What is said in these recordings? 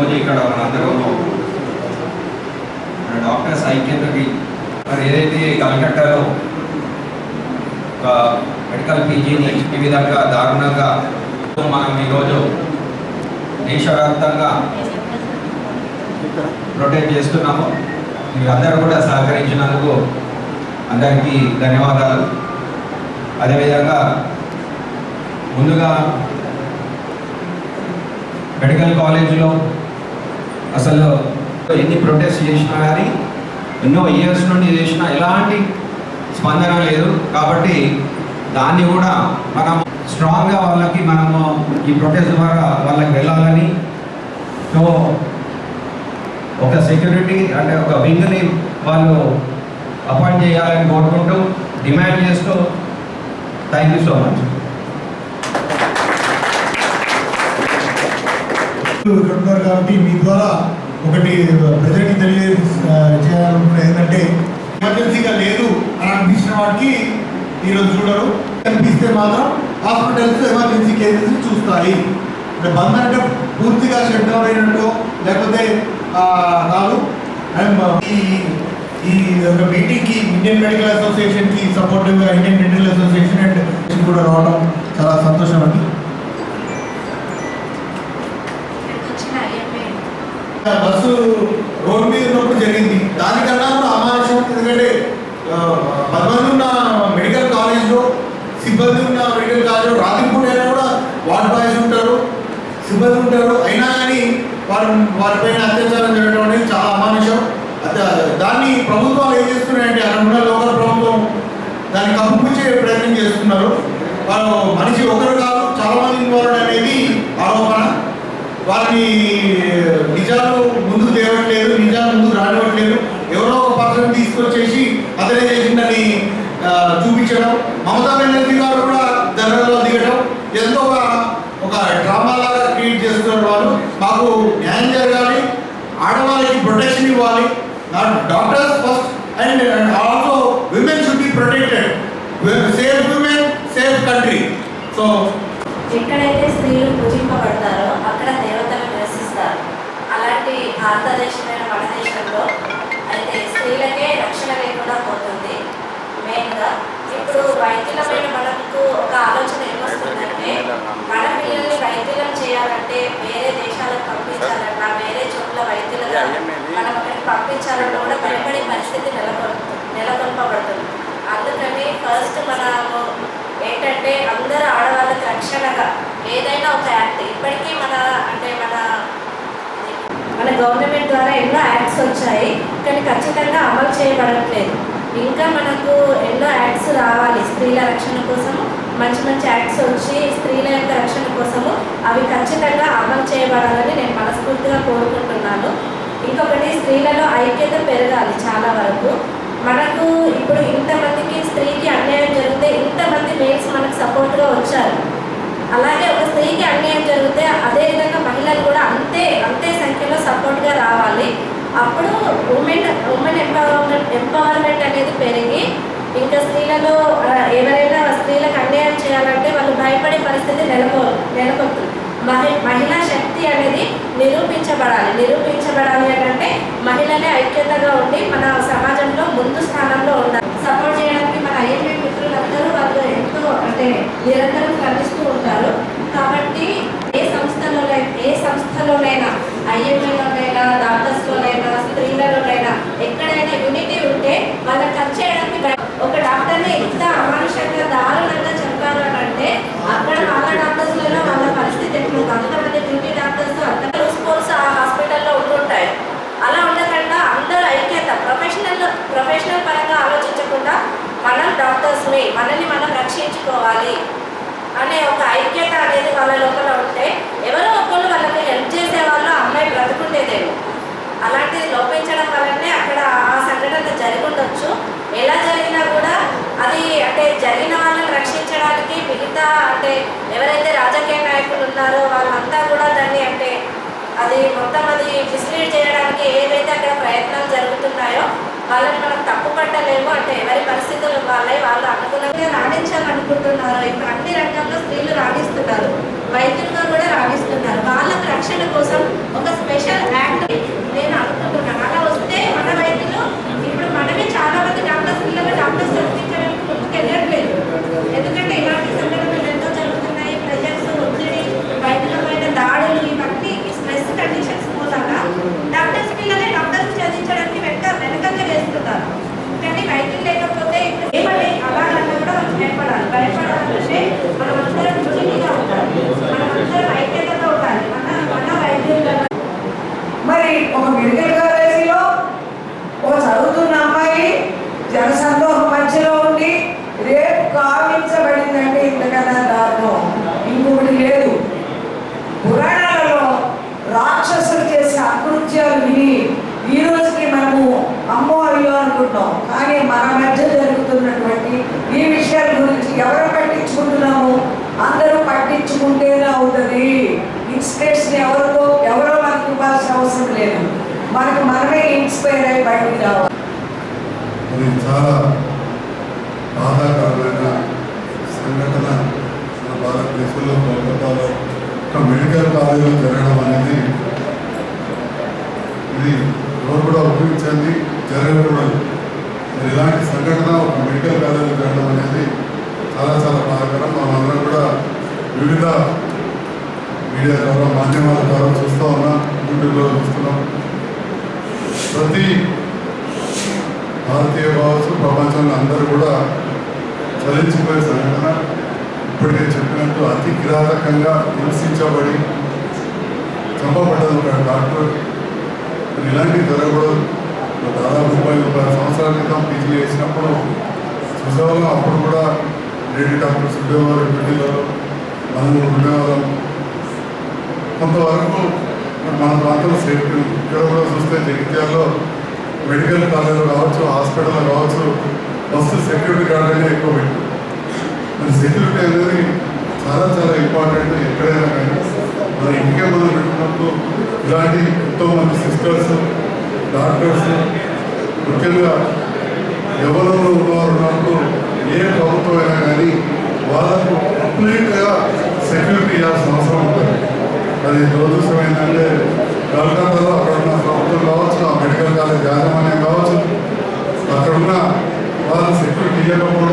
ఈరోజు ఇక్కడ మనందరం డాక్టర్స్ ఐక్యతకి మరి ఏదైతే కలకట్టాలో ఒక మెడికల్ పీజీని ఈ విధంగా దారుణంగా మనం ఈరోజు దేశవ్యాప్తంగా ప్రొటెక్ట్ చేస్తున్నాము. మీరందరూ కూడా సహకరించినందుకు అందరికీ ధన్యవాదాలు. అదేవిధంగా ముందుగా మెడికల్ కాలేజీలో అసలు ఎన్ని ప్రొటెస్ట్ చేసినా కానీ ఎన్నో ఇయర్స్ నుండి చేసినా ఎలాంటి స్పందన లేదు. కాబట్టి దాన్ని కూడా మనం స్ట్రాంగ్గా వాళ్ళకి మనము ఈ ప్రొటెస్ట్ ద్వారా వాళ్ళకి వెళ్ళాలని. సో ఒక సెక్యూరిటీ అంటే ఒక వింగ్ని వాళ్ళు అపాయింట్ చేయాలని కోరుకుంటూ డిమాండ్ చేస్తూ థ్యాంక్ యూ సో మచ్ ఇక్కడ ఉన్నారు కాబట్టి మీ ద్వారా ఒకటి ప్రజలకి తెలియ చేయాలనుకున్నది ఏంటంటే ఎమర్జెన్సీగా లేదు అని అనిపించిన వాటికి ఈరోజు చూడరు. కనిపిస్తే మాత్రం హాస్పిటల్స్ ఎమర్జెన్సీ కేసెస్ చూస్తాయి. అంటే బంద్ అంటే పూర్తిగా షట్ డౌన్ అయినట్టు లేకపోతే ఆ, కాదు అండ్ ఈ ఈ యొక్క మీటింగ్కి ఇండియన్ మెడికల్ అసోసియేషన్కి సపోర్టివ్గా ఇండియన్ డెంటల్ అసోసియేషన్ అండ్ కూడా రావడం చాలా సంతోషం అండి. బస్సు రోడ్ మీద ఉన్నప్పుడు జరిగింది. దానికన్నా కూడా అమానుషం ఎందుకంటే ఆ, ఉన్న మెడికల్ కాలేజ్లో సిబ్బంది ఉన్న మెడికల్ కాలేజ్లో రాత్రిపూట అయినా కూడా వార్డ్ బాయ్స్ ఉంటారు సిబ్బంది ఉంటారు. అయినా కానీ వారు వారిపైన అత్యాచారం జరగడం అనేది చాలా అమానుషం. దాన్ని ప్రభుత్వాలు ఏం చేస్తున్నాయంటే అక్కడ ఉన్న లోకల్ ప్రభుత్వం దాన్ని కప్పుపుచ్చే ప్రయత్నం చేస్తున్నారు. వాళ్ళు మనిషి ఒకరు కాదు చాలా మంది ఇన్వాల్వ్ అనేది ఆరోపణ. వారిని న్యాయం జరగాలి ఆడవాళ్ళకి ప్రొటెక్షన్ ఇవ్వాలి. Doctors first and and also women should be protected safe women safe country so ఎక్కడైతే స్త్రీలు పూజింపబడతారో అక్కడ దేవతలు నివసిస్తారు. అలాంటి భారతదేశమైన మన దేశంలో అయితే స్త్రీలకే రక్షణ లేకుండా పోతుంది. మెయిన్గా ఇప్పుడు వైద్యులమైన మనకు ఒక ఆలోచన ఏమొస్తుందంటే మన పిల్లల్ని వైద్యులను చేయాలంటే వేరే దేశాలకు పంపించాలన్నా వేరే చోట్ల వైద్యులుగా మనం అక్కడికి పంపించాలన్నా కూడా భయపడే పరిస్థితి నెలకొల్ నెలకొల్పబడుతుంది. అందుకని ఫస్ట్ మనము ఏంటంటే అందరు ఆడవాళ్ళకి రక్షణగా ఏదైనా ఒక యాక్ట్ ఇప్పటికీ మన అంటే మన మన గవర్నమెంట్ ద్వారా ఎన్నో యాక్ట్స్ వచ్చాయి కానీ ఖచ్చితంగా అమలు చేయబడట్లేదు. ఇంకా మనకు ఎన్నో యాక్ట్స్ రావాలి స్త్రీల రక్షణ కోసము మంచి మంచి యాక్ట్స్ వచ్చి స్త్రీల యొక్క రక్షణ కోసము అవి ఖచ్చితంగా అమలు చేయబడాలని నేను మనస్ఫూర్తిగా కోరుకుంటున్నాను. ఇంకొకటి స్త్రీలలో ఐక్యత పెరగాలి చాలా వరకు. మనకు ఇప్పుడు ఇంతమందికి స్త్రీకి అన్యాయం జరిగితే ఇంతమంది మేల్స్ మనకు సపోర్ట్గా వచ్చారు. అలాగే ఒక స్త్రీకి అన్యాయం జరిగితే అదే విధంగా మహిళలు కూడా అంతే అంతే సంఖ్యలో సపోర్ట్గా రావాలి. అప్పుడు ఉమెన్ ఉమెన్ ఎంపవర్మెంట్ ఎంపవర్మెంట్ అనేది పెరిగి ఇంకా స్త్రీలలో ఎవరైనా స్త్రీలకు అన్యాయం చేయాలంటే వాళ్ళు భయపడే పరిస్థితి నెలకొ నెలకొస్తుంది మహి మహిళా శక్తి అనేది నిరూపించబడాలి. నిరూపించబడాలి అంటే మహి ఐక్యతగా ఉండి మన సమాజంలో ముందు స్థానంలో ఉండాలి సపోర్ట్ చేయడానికి మన ఐఎంఏ మిత్రులందరూ వాళ్ళు ఎంతో అంటే నిరంతరం శ్రమిస్తూ ఉంటారు కాబట్టి ఏ సంస్థలో ఏ సంస్థలోనైనా ఐఎంఏలోనైనా డాక్టర్స్లోనైనా స్త్రీలలోనైనా ఎక్కడైనా యూనిటీ ఉంటే వాళ్ళకి ఖర్చు చేయడానికి భయ- ఒక డాక్టర్ని ఇంత అమానుషంగా దారుణంగా చెప్పారు అని అంటే అక్కడ వాళ్ళ డాక్టర్స్లలో వాళ్ళ పరిస్థితి ఎట్లుంది అంతమంది డ్యూటీ డాక్టర్స్ అంత స్పోర్ట్స్ ఆ హాస్పిటల్లో ఉంటుంటాయి అలా ఉండకుండా అందరూ ఐక్యత ప్రొఫెషనల్ ప్రొఫెషనల్ పరంగా ఆలోచించకుండా మనం డాక్టర్స్ని మనల్ని మనం రక్షించుకోవాలి అనే ఒక ఐక్యత అనేది వాళ్ళ లోపల ఉంటే ఎవరో ఒకళ్ళు వాళ్ళకి హెల్ప్ చేసే వాళ్ళు ఆ అమ్మాయి బ్రతుకుండేదేమో అలాంటిది లోపించడం వల్లనే అక్కడ ఆ సంఘటన జరిగి ఉండొచ్చు ఎలా జరిగినా కూడా అది అంటే జరిగిన వాళ్ళని రక్షించడానికి మిగతా అంటే ఎవరైతే రాజకీయ నాయకులు ఉన్నారో వాళ్ళంతా కూడా దాన్ని అంటే అది మొత్తం అది మిస్లీడ్ చేయడానికి ఏదైతే అక్కడ ప్రయత్నాలు జరుగుతున్నాయో వాళ్ళని మనం తప్పు పట్టలేము. అంటే ఎవరి పరిస్థితులు వాళ్ళే వాళ్ళు అనుగుణంగా రాణించాలనుకుంటున్నారు ఇప్పుడు అన్ని రంగంలో స్త్రీలు రాణిస్తున్నారు. వైద్యులుగా కూడా రాణిస్తున్నారు. వాళ్ళకు రక్షణ కోసం భావించబడిందంటే ఇంతకన్నా దారుణం ఇంకొకటి లేదు. పురాణాలలో రాక్షసులు చేసే అకృత్యాలు విని ఈ రోజుకి మనము అమ్మో అయ్యో అనుకుంటాం కానీ మన మధ్య జరుగుతున్నటువంటి ఈ విషయాల గురించి ఎవరు పట్టించుకుంటున్నాము? అందరూ పట్టించుకుంటేనే అవుతుంది. ఇన్స్పిరేషన్ ఎవరితో? ఎవరో మనకు ఇవ్వాల్సిన అవసరం లేదు. మనకు మనమే ఇన్స్పైర్ అయ్యి బయటకు రావాలి. చాలా బాధాకరమైన సంఘటన మన భారతదేశంలో కోల్కతాలో ఒక మెడికల్ కాలేజీలో జరగడం అనేది ఇది ఎవరు కూడా ఉపయోగించండి జరగకూడదు. మరి ఇలాంటి సంఘటన ఒక మెడికల్ కాలేజీలో జరగడం అనేది చాలా చాలా బాధాకరం. మనందరం కూడా వివిధ మీడియా ద్వారా మాధ్యమాల ద్వారా చూస్తూ ఉన్నాం యూట్యూబ్లో చూస్తున్నాం. ప్రతి భారతీయ కావచ్చు ప్రపంచంలో అందరూ కూడా చలించిపోయే సంఘటన ఇప్పటికే చెప్పినట్టు అతి కిరాతకంగా హింసించబడి చంపబడ్డది ఒక డాక్టర్. ఇలాంటివి జరగకూడదు దాదాపు ముప్పై ముప్పై సంవత్సరాల క్రితం పీజీ చేసినప్పుడు చూసేవాళ్ళం. అప్పుడు కూడా లేడీ డాక్టర్స్ ఉండేవారు డ్యూటీలలో మనం ఉండేవాళ్ళం. కొంతవరకు మన ప్రాంతంలో సేఫ్టీ ఇక్కడ కూడా చూస్తే జగిత్యాల్లో మెడికల్ కాలేజీలో కావచ్చు హాస్పిటల్లో కావచ్చు ఫస్ట్ సెక్యూరిటీ గార్డ్ అనేది ఎక్కువ పెట్టు. మరి సెక్యూరిటీ అనేది చాలా చాలా ఇంపార్టెంట్ ఎక్కడైనా కానీ. మన ఇంటికే మనం పెట్టినప్పుడు ఇలాంటి ఎంతో మంది సిస్టర్స్ డాక్టర్స్ ముఖ్యంగా ఎవరిలో ఉన్నవారు ఉన్నప్పుడు ఏ ప్రభుత్వం అయినా కానీ వాళ్ళకు కంప్లీట్గా సెక్యూరిటీ ఇవ్వాల్సిన అవసరం ఉంటుంది. అది దురదృష్టమైందంటే కలకత్తాలో అక్కడ ఉన్న ప్రభుత్వం కావచ్చు ఆ మెడికల్ కాలేజ్ యాజమాన్యం కావచ్చు అక్కడ ఉన్న వాళ్ళు సెక్యూరిటీ ఇవ్వకపోవడం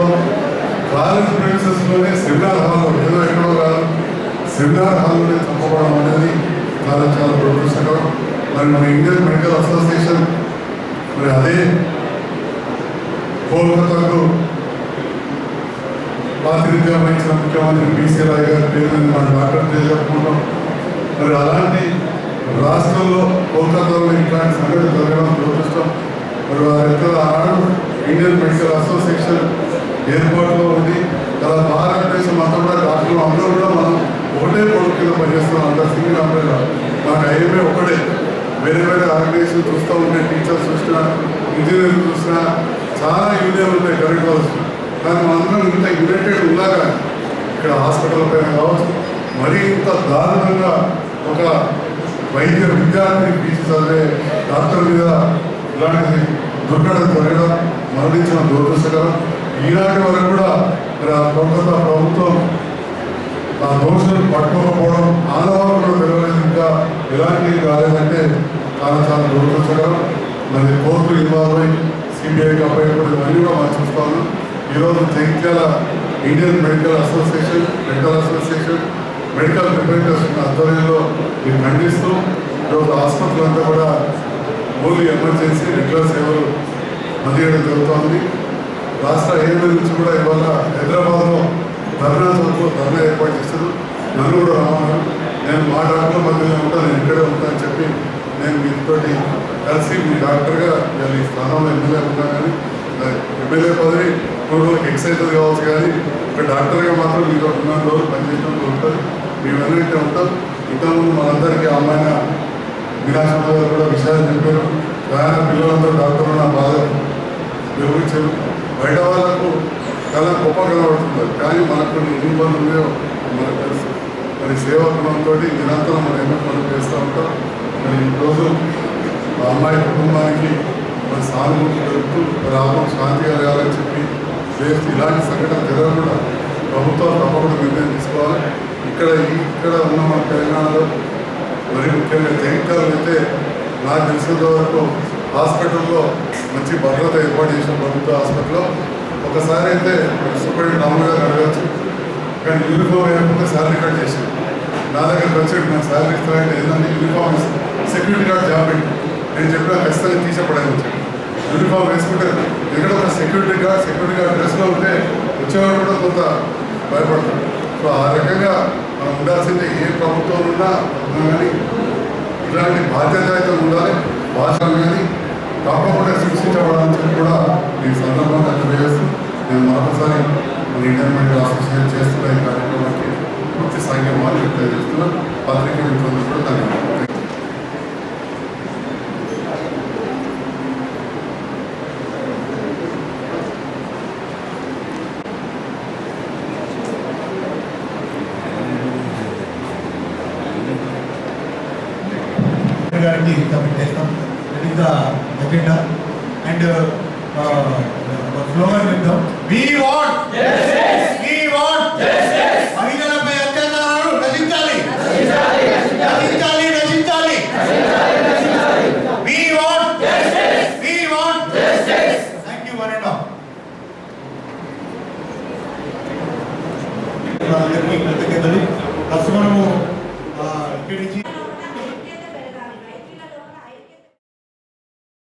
కాలేజ్ ప్రిన్సెస్లోనే సెమినార్ హాల్లో ఏదో ఎక్కడో కాదు. సెమినార్ హాల్లోనే చంపబడడం అనేది చాలా చాలా దురదృష్టకరం. మరి మన ఇండియన్ మెడికల్ అసోసియేషన్ మరి అదే కోల్కతాకు ప్రాతినిధ్యం వహించిన ముఖ్యమంత్రి బీసీ రాయ్ గారి పేరు మీద మన డాక్టర్ తెలియజేసుకుంటాం మరి అలాంటి రాష్ట్రంలో కోల్కతాలో ఇట్లాంటి సంఘటన జరగడం దురదృష్టం. మరి వారి యొక్క ఆనాడు ఇండియన్ మెడికల్ అసోసియేషన్ ఏర్పాటులో ఉండి తర్వాత భారతదేశం అంతా కూడా డాక్టర్లు అందరూ కూడా మనం ఒకటే కొడుకు కింద పనిచేస్తున్నాం. అందరు సింగిల్ అంబ్రెలా మన ఐఎంఏ ఒకటే. వేరే వేరే ఆర్గనైజేషన్ చూస్తూ ఉంటే టీచర్స్ చూసినా ఇంజనీర్లు చూసినా చాలా యూనియన్లు ఉంటాయి కరెంట్ హౌస్ కానీ మనందరం ఇంత యునైటెడ్ ఉన్నాగా ఇక్కడ హాస్పిటల్ పైన కావచ్చు మరీ ఇంత దారుణంగా ఒక వైద్య విద్యార్థి పీచి చదివే డాక్టర్ మీద ఇలాంటిది దుర్ఘటన జరగడం మరణించిన దురదృష్టకరం. ఈనాటి వరకు కూడా మరి ఆ కోల్కతా ప్రభుత్వం ఆ దోషులు పట్టుకోకపోవడం ఆనవాళ్ళు కూడా తెలియలేదు ఇంకా ఎలాంటివి కాలేదంటే చాలా చాలా దురదృష్టకరం. మరి కోర్టు ఇన్వాల్వ్ అయ్యి కంపెనీ కూడా ఇవన్నీ కూడా మనం చూస్తాము ఈరోజు Jagtial Indian medical association medical association medical representation ఆధ్వర్యంలో ఇది ఖండిస్తూ ఈరోజు ఆసుపత్రులంతా కూడా ఓన్లీ ఎమర్జెన్సీ రెగ్యులర్ సేవలు అందించడం జరుగుతోంది రాష్ట్ర హైవే నుంచి కూడా ఇవాళ హైదరాబాద్లో ధర్నా చౌక్లో ధర్నా ఏర్పాటు చేశారు. నన్ను కూడా రావాలి నేను మా డాక్టర్ మధ్యలో ఉంటాను నేను ఇక్కడే ఉంటానని చెప్పి నేను మీతోటి కలిసి మీ డాక్టర్గా నేను ఈ స్థానంలో ఎమ్మెల్యే ఉన్నా కానీ ఎమ్మెల్యే పదవి మూడు రోజులకు ఎక్స్ కావచ్చు కానీ ఒక డాక్టర్గా మాత్రం మీతో ఉన్న రోజులు పనిచేయడం ఉంటుంది మేము ఎన్నైతే ఉంటాం ఇంతకుముందు మనందరికీ అమ్మాయిన మీనాక్షమ్మ గారు కూడా విషయాలు చెప్పారు. దాని పిల్లలందరూ డాక్టర్లు నా బాధ వివరించారు. బయట వాళ్ళకు కళ గొప్ప కనబడుతుంది కానీ మనకు కొన్ని ఎన్ని ఇబ్బందులు ఉన్నాయో మనకు తెలుసు. మరి సేవా గుణంతో నిరంతరం మనం ఎన్నో పనులు చేస్తూ ఉంటాం. మరి ఈరోజు మా అమ్మాయి కుటుంబానికి మన సానుభూతి జరుగుతూ రాబో శాంతి కలగాలని చెప్పి చేస్తూ ఇలాంటి సంఘటన జరగకుండా ప్రభుత్వం తప్పకుండా నిర్ణయం తీసుకోవాలి. ఇక్కడ ఇక్కడ ఉన్న మన తెలంగాణలో మరి ముఖ్యంగా జగిత్యాలు అయితే నాకు తెలిసినంత వరకు హాస్పిటల్లో మంచి భద్రత ఏర్పాటు చేసిన ప్రభుత్వ హాస్పిటల్లో ఒకసారి అయితే సూపరింటెండెంట్ నార్మల్గా గారు అడగచ్చు. కానీ యూనిఫామ్ వేయకుండా శాలరీ కట్ చేశాను నా దగ్గరకు వచ్చి నాకు శాలరీ ఇస్తారంటే ఏంటంటే యూనిఫామ్ సెక్యూరిటీ గార్డ్ జాబ్ పెట్టి నేను చెప్పిన ఖచ్చితంగా తీసేపడని వచ్చాను యూనిఫామ్ వేసుకుంటే ఎక్కడ ఒక సెక్యూరిటీ గార్డ్ సెక్యూరిటీ గార్డ్ డ్రెస్లో ఉంటే వచ్చేవాడు కూడా కొంత భయపడతాడు. సో ఆ రకంగా మనం ఉండాల్సిందే ఏ ప్రభుత్వం ఉన్నా కానీ ఇలాంటి బాధ్యతాయుతం ఉండాలి. భాషలు కానీ తప్పకుండా శిక్షించబడాలని కూడా ఈ సందర్భంగా తెలియజేస్తూ నేను మరొకసారి మన అసోసియేట్ చేస్తున్న ఈ కార్యక్రమానికి పూర్తి సంఖ్య మార్కెట్ తెలియజేస్తున్నా పత్రిక మిత్రులు కూడా ధన్యవాదాలు. గారికి కమిట్ చేస్తాం is the agenda. And uh, uh, the slogan with them. We want. We want.